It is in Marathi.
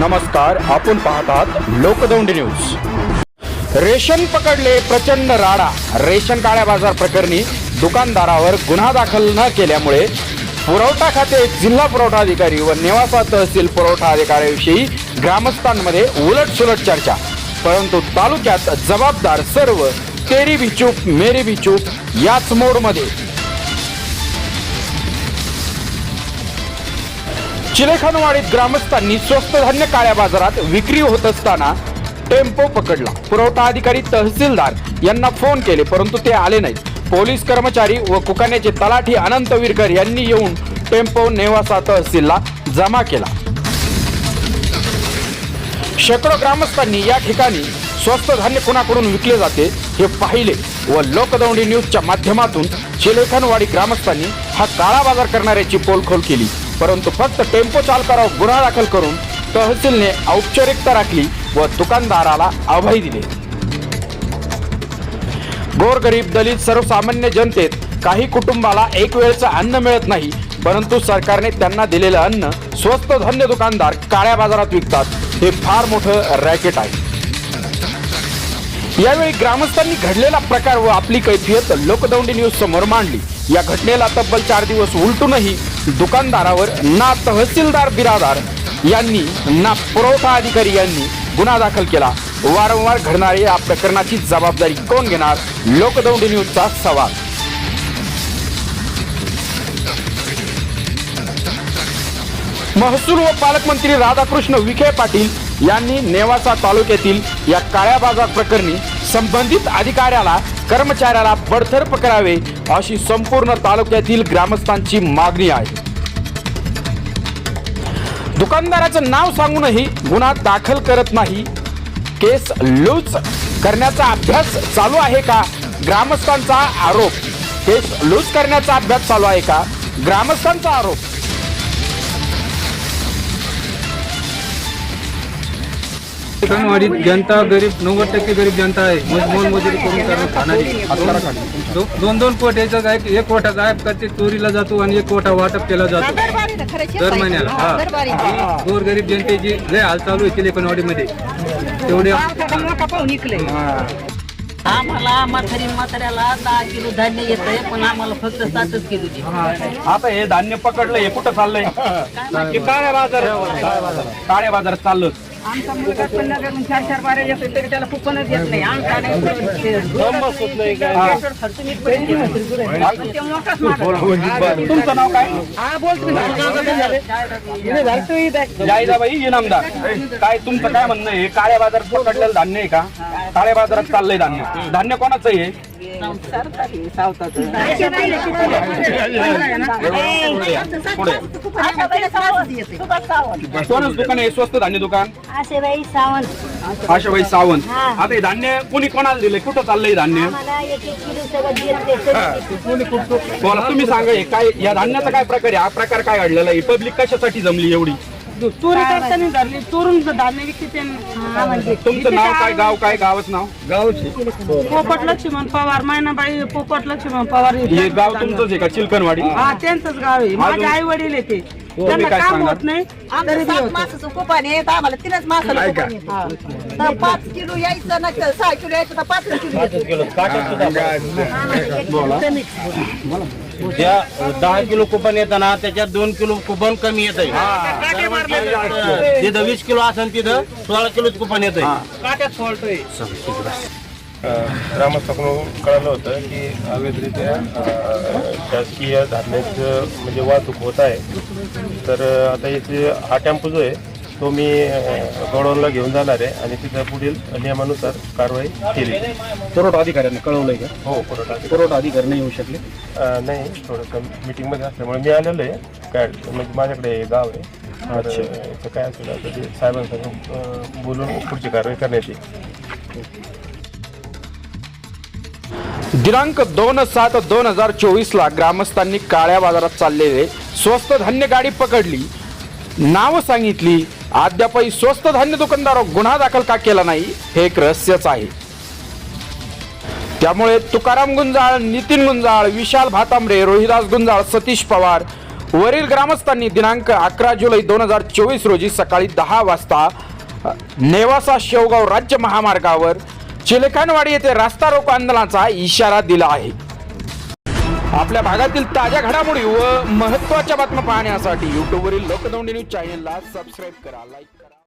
नमस्कार आपण पाहतात लोकदौंडी न्यूज. रेशन पकडले प्रचंड राडा. रेशन काळ्या बाजार प्रकरणी दुकानदारावर गुन्हा दाखल न केल्यामुळे पुरवठा खाते जिल्हा पुरवठा अधिकारी व नेवासा तहसील पुरवठा अधिकाऱ्याविषयी ग्रामस्थांमध्ये उलट सुलट चर्चा. परंतु तालुक्यात जबाबदार सर्व तेरी भी चूप मेरी भी चूप याच मोडमध्ये. चिलेखानवाडीत ग्रामस्थांनी स्वस्त धान्य काळ्या बाजारात विक्री होत असताना टेम्पो पकडला. पुरवठा अधिकारी तहसीलदार यांना फोन केले परंतु ते आले नाहीत. पोलीस कर्मचारी व कुकाण्याचे तलाठी अनंत विरकर यांनी येऊन टेम्पो नेवासा तहसीलला जमा केला. शेकडो ग्रामस्थांनी या ठिकाणी स्वस्त धान्य कुणाकडून विकले जाते हे पाहिले व लोकदौंडी न्यूजच्या माध्यमातून चिलेखानवाडी ग्रामस्थांनी हा काळा बाजार करणाऱ्याची पोलखोल केली. परंतु फक्त टेम्पो चालकावर गुन्हा दाखल करून तहसीलने औपचारिकता राखली व दुकानदाराला अभय दिले. गोरगरीब दलित सर्वसामान्य जनतेत काही कुटुंबाला एक वेळचं अन्न मिळत नाही परंतु सरकारने त्यांना दिलेलं अन्न स्वस्त धान्य दुकानदार काळ्या बाजारात विकतात. हे फार मोठं रॅकेट आहे. यावेळी ग्रामस्थांनी घडलेला प्रकार व आपली कैफियत लोकदौंडी न्यूज समोर मांडली. या घटनेला तब्बल चार दिवस उलटूनही दुकानदारावर ना तहसीलदार बिरादार यांनी ना पुरवठा अधिकारी यांनी गुन्हा दाखल केला. वारंवार घडणारे या प्रकरणाची जबाबदारी कोण घेणार? लोकदौंडी न्यूजचा सवाल. महसूल व पालकमंत्री राधाकृष्ण विखे पाटील यांनी नेवासा तालुक्यातील या काळ्या बाजार प्रकरणी संबंधित अधिकाऱ्याला कर्मचाऱ्याला बडतर्फ करावे अशी संपूर्ण तालुक्यातील ग्रामस्थांची मागणी आहे. दुकानदाराचं नाव सांगूनही गुन्हा दाखल करत नाही. केस लूज करण्याचा अभ्यास चालू आहे का? ग्रामस्थांचा आरोप. केस लूज करण्याचा अभ्यास चालू आहे का? ग्रामस्थांचा आरोप. वाडीत जनता गरीब नव्वद टक्के गरीब जनता आहे. मज- मोलमजुरी करून करून खाणारी. दो- दोन दोन कोट्याचा गायब एक कोटा गायब करते चोरीला जातो आणि एक कोटा वाटप केला जातो. दर महिन्याला हा. गोर गरीब जनतेची लय हाल चालू आहे चिलेकनवाडीमध्ये तेवढे आम्हाला म्हातारी म्हाताऱ्याला दहा किलो धान्य येत आहे पण आम्हाला फक्त सातच किलो दे. आता हे धान्य पकडलं हे कुठं चाललंय? काळ्या बाजार काळ्या बाजारात. चाललं आमचा मुलगा पण नगरून चार चार बारे येतोय तरी त्याला कुपनच येत नाही. आमचा नाही. तुमचं नाव काय? हा बोलतो जायदाबाई इनामदार. काय तुमचं काय म्हणणं आहे? काळ्या बाजारात पकडलेलं धान्य आहे का? काळ्या बाजारात चाललंय धान्य. धान्य कोणाचं आहे. कोणच दुकान आहे? स्वस्त धान्य दुकान? आशेबाई सावंत. आशाबाई सावंत. आता हे धान्य कोणी कोणाला दिले? कुठं चाललंय धान्य? आम्हाला एक एक किलो सगळं देते बोला तुम्ही सांगा हे काय या धान्याचा काय प्रकार आहे? हा प्रकार काय घडलेला आहे? पब्लिक कशासाठी जमली एवढी? चोरी करताना धरली चोरून धान्य विकते त्यांनी. तुमचं नाव काय? गाव काय? गावच नाव? पोपट लक्ष्मण पवार मैनाबाई पोपट लक्ष्मण पवार हे गाव तुमचंच आहे का? चिलकनवाडी? हा त्यांचंच गाव आहे. माझे आई वडील येते त्यांना काय काम सांगणार? होत नाही तरी बी सात होतं. मासाचं कुपन आहे तर आम्हाला तीनच मासाला कुपन येतं. तर पाच किलो यायचं ना तर सहा किलो यायचं तर पाच किलो त्या दहा किलो कुपन येताना त्याच्यात दोन किलो कुपन कमी येत आहे तिथं वीस किलो असेल तिथं सोळा किलो कुपन येत आहे ग्रामस्थाकडून कळालं होतं की अवैधरित्या शासकीय धान्याचं म्हणजे वाहतूक होत आहे. तर आता याचे हा टेम्पो जो आहे तो मी गोडाऊनला घेऊन जाणार आहे आणि तिथं पुढील नियमानुसार कारवाई केली. पुरवठा अधिकाऱ्यांनी कळवलंय का? हो पुरवठा पुरवठा अधिकारी नाही येऊ शकले? नाही थोडंसं मीटिंगमध्ये असल्यामुळे मी आलेलो आहे. काय म्हणजे माझ्याकडे हे गाव आहे. तर याचं काय असेल अ, बोलून पुढची कारवाई करण्यात येईल. दिनांक दोन सात दोन हजार चोवीस ला ग्रामस्थांनी काळ्या बाजारात चाललेले स्वस्त धान्य गाडी पकडली. नाव सांगितली अद्यापही स्वस्त धान्य दुकानदार गुन्हा दाखल का केला नाही हे एक रहस्यच आहे. त्यामुळे तुकाराम गुंजाळ नितीन गुंजाळ विशाल भातांबरे रोहिदास गुंजाळ सतीश पवार वरील ग्रामस्थांनी दिनांक अकरा जुलै दोन हजार चोवीस रोजी सकाळी दहा वाजता नेवासा शेवगाव राज्य महामार्गावर चिलखनवाडी येथे रास्ता रोको आंदोलनाचा इशारा दिला आहे. आपल्या भागातील ताज्या घडामोडी व महत्त्वाच्या बातम्या पाहण्यासाठी युट्यूबवरील लोकदौंडी न्यूज चॅनेलला सबस्क्राईब करा लाईक